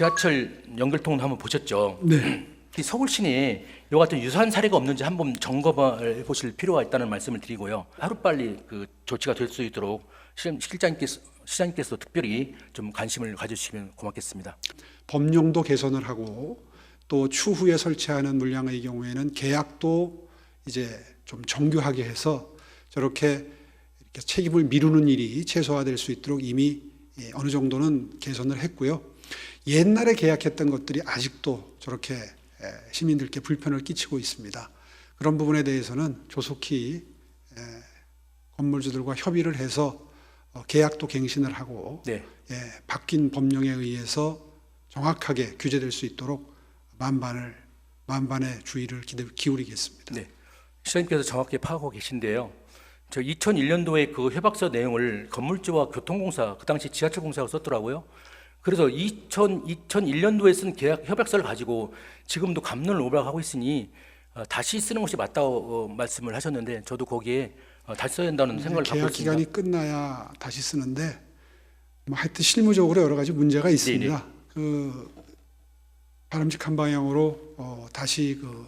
지하철 연결통로 한번 보셨죠? 네. 이 서울시내 이와 같은 유사한 사례가 없는지 한번 점검해 보실 필요가 있다는 말씀을 드리고요. 하루빨리 그 조치가 될 수 있도록 실- 실장님께서 시장님께서 특별히 좀 관심을 가져주시면 고맙겠습니다. 법령도 개선을 하고 또 추후에 설치하는 물량의 경우에는 계약도 이제 좀 정교하게 해서 저렇게 이렇게 책임을 미루는 일이 최소화될 수 있도록 이미 예, 어느 정도는 개선을 했고요. 옛날에 계약했던 것들이 아직도 저렇게 예, 시민들께 불편을 끼치고 있습니다. 그런 부분에 대해서는 조속히 예, 건물주들과 협의를 해서 어, 계약도 갱신을 하고 네. 예, 바뀐 법령에 의해서 정확하게 규제될 수 있도록 만반을 만반의 주의를 기울이겠습니다. 네. 시장님께서 정확히 파악하고 계신데요. 저 2001년도에 그 협약서 내용을 건물주와 교통공사, 그 당시 지하철공사가 썼더라고요. 그래서 2000, 2001년도에 쓴 계약 협약서를 가지고 지금도 감론을 오락하고 있으니 어, 다시 쓰는 것이 맞다고 어, 말씀을 하셨는데 저도 거기에 어, 다시 써야 된다는 생각을 갖고 계약 있습니다. 기간이 끝나야 다시 쓰는데 뭐 하여튼 실무적으로 여러 가지 문제가 있습니다. 그 바람직한 방향으로 어, 다시 그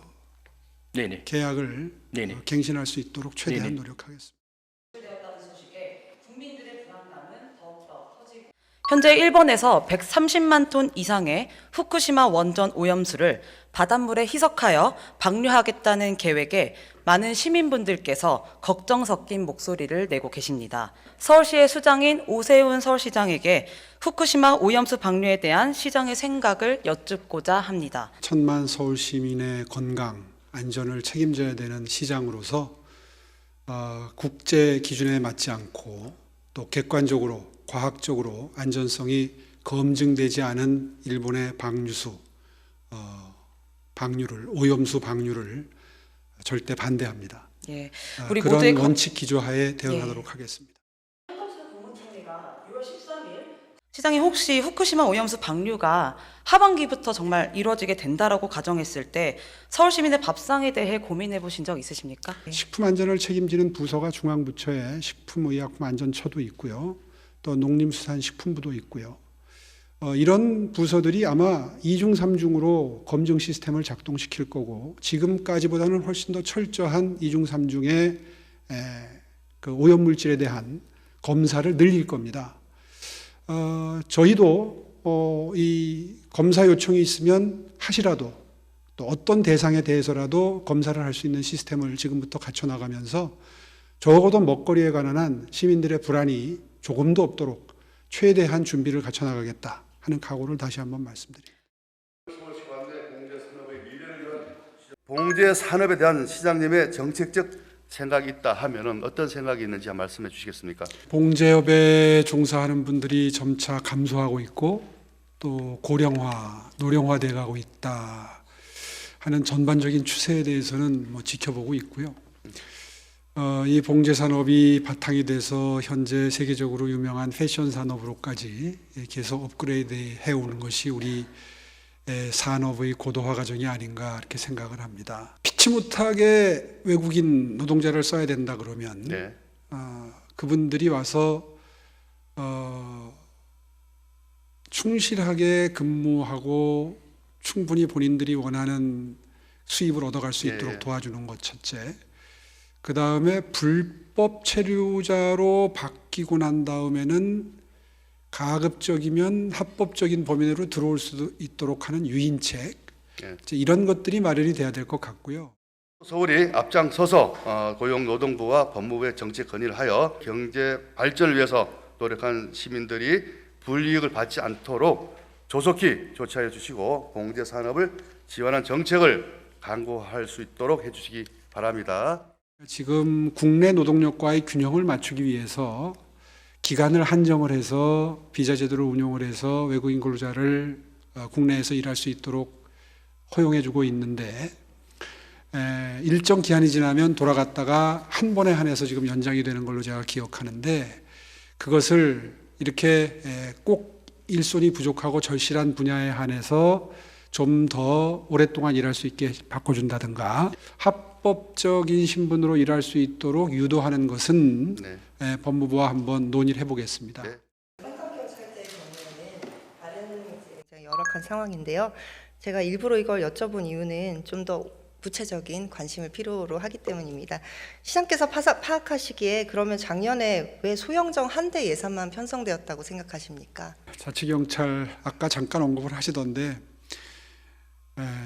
네네. 계약을 네네. 어, 갱신할 수 있도록 최대한 네네. 노력하겠습니다. 현재 일본에서 130만 톤 이상의 후쿠시마 원전 오염수를 바닷물에 희석하여 방류하겠다는 계획에 많은 시민분들께서 걱정 섞인 목소리를 내고 계십니다. 서울시의 수장인 오세훈 서울시장에게 후쿠시마 오염수 방류에 대한 시장의 생각을 여쭙고자 합니다. 천만 서울 시민의 건강 안전을 책임져야 되는 시장으로서 어, 국제 기준에 맞지 않고 또 객관적으로 과학적으로 안전성이 검증되지 않은 일본의 방류수 어, 방류를 오염수 방류를 절대 반대합니다. 예, 어, 우리 그런 모두의 거- 원칙 기조하에 대응하도록 하겠습니다. 시장님 혹시 후쿠시마 오염수 방류가 하반기부터 정말 이루어지게 된다라고 가정했을 때 서울 시민의 밥상에 대해 고민해 보신 적 있으십니까? 식품 안전을 책임지는 부서가 중앙부처에 식품의약품안전처도 있고요. 또 농림수산식품부도 있고요. 어, 이런 부서들이 아마 이중삼중으로 검증 시스템을 작동시킬 거고 지금까지보다는 훨씬 더 철저한 이중삼중의 그 오염물질에 대한 검사를 늘릴 겁니다. 어, 저희도 어, 이 검사 요청이 있으면 하시라도 또 어떤 대상에 대해서라도 검사를 할 수 있는 시스템을 지금부터 갖춰 나가면서 적어도 먹거리에 관한 한 시민들의 불안이 조금도 없도록 최대한 준비를 갖춰 나가겠다 하는 각오를 다시 한번 말씀드립니다. 봉제 산업에 대한 시장님의 정책적 생각이 있다 하면은 어떤 생각이 있는지 말씀해 주시겠습니까? 봉제업에 종사하는 분들이 점차 감소하고 있고 또 고령화, 노령화돼 가고 있다 하는 전반적인 추세에 대해서는 뭐 지켜보고 있고요. 어, 이 봉제 산업이 바탕이 돼서 현재 세계적으로 유명한 패션 산업으로까지 계속 업그레이드 해오는 것이 우리 의 산업의 고도화 과정이 아닌가 이렇게 생각을 합니다. 피치 못하게 외국인 노동자를 써야 된다 그러면 네. 어, 그분들이 와서 어, 충실하게 근무하고 충분히 본인들이 원하는 수입을 얻어갈 수 예, 있도록 예. 도와주는 것 첫째. 그 다음에 불법 체류자로 바뀌고 난 다음에는 가급적이면 합법적인 범위 내로 들어올 수 있도록 하는 유인책 예. 이런 것들이 마련이 돼야 될 것 같고요. 서울이 앞장서서 어, 고용노동부와 법무부의 정책 건의를 하여 경제 발전을 위해서 노력한 시민들이 불이익을 받지 않도록 조속히 조치하여 주시고 봉제 산업을 지원한 정책을 강구할 수 있도록 해주시기 바랍니다. 지금 국내 노동력과의 균형을 맞추기 위해서 기간을 한정을 해서 비자 제도를 운용을 해서 외국인 근로자를 어, 국내에서 일할 수 있도록 허용해 주고 있는데 에, 일정 기한이 지나면 돌아갔다가 한 번에 한해서 지금 연장이 되는 걸로 제가 기억하는데 그것을 이렇게 에, 꼭 일손이 부족하고 절실한 분야에 한해서 좀 더 오랫동안 일할 수 있게 바꿔준다든가 합 법적인 신분으로 일할 수 있도록 유도하는 것은 네. 에, 법무부와 한번 논의를 해보겠습니다. 네. 절박한 상황인데요. 제가 일부러 이걸 여쭤본 이유는 좀 더 구체적인 관심을 필요로 하기 때문입니다. 시장께서 파사, 파악하시기에 그러면 작년에 왜 소형정 한 대 예산만 편성되었다고 생각하십니까? 자치경찰 아까 잠깐 언급을 하시던데 에,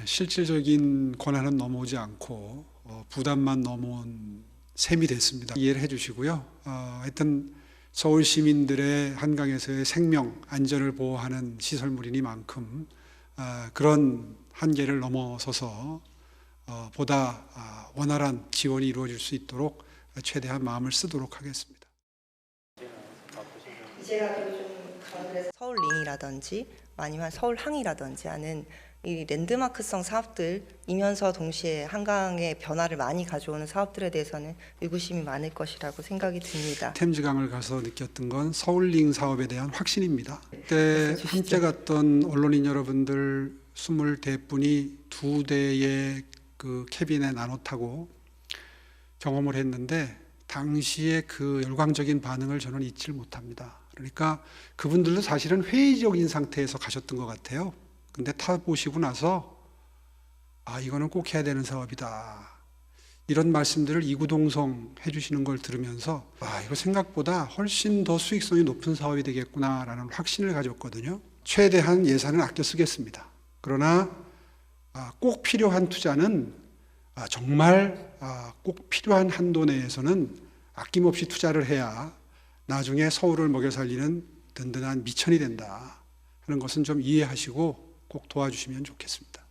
실질적인 권한은 넘어오지 않고 어, 부담만 넘어온 셈이 됐습니다. 이해를 해주시고요. 어, 하여튼 서울 시민들의 한강에서의 생명 안전을 보호하는 시설물이니만큼 아, 그런 한계를 넘어서서 어, 보다 아, 원활한 지원이 이루어질 수 있도록 최대한 마음을 쓰도록 하겠습니다. 서울링이라든지 아니면 서울항이라든지 하는 이 랜드마크성 사업들이면서 동시에 한강의 변화를 많이 가져오는 사업들에 대해서는 의구심이 많을 것이라고 생각이 듭니다. 템즈강을 가서 느꼈던 건 서울링 사업에 대한 확신입니다. 그때 함께 갔던 언론인 여러분들 24분이 두 대의 그 캐빈에 나눠 타고 경험을 했는데 당시에 그 열광적인 반응을 저는 잊지를 못합니다. 그러니까 그분들도 사실은 회의적인 상태에서 가셨던 것 같아요. 근데 타보시고 나서 아 이거는 꼭 해야 되는 사업이다. 이런 말씀들을 이구동성 해주시는 걸 들으면서 아 이거 생각보다 훨씬 더 수익성이 높은 사업이 되겠구나라는 확신을 가졌거든요. 최대한 예산을 아껴 쓰겠습니다. 그러나 아, 꼭 필요한 투자는 아, 정말 아, 꼭 필요한 한도 내에서는 아낌없이 투자를 해야 나중에 서울을 먹여 살리는 든든한 미천이 된다 하는 것은 좀 이해하시고 꼭 도와주시면 좋겠습니다.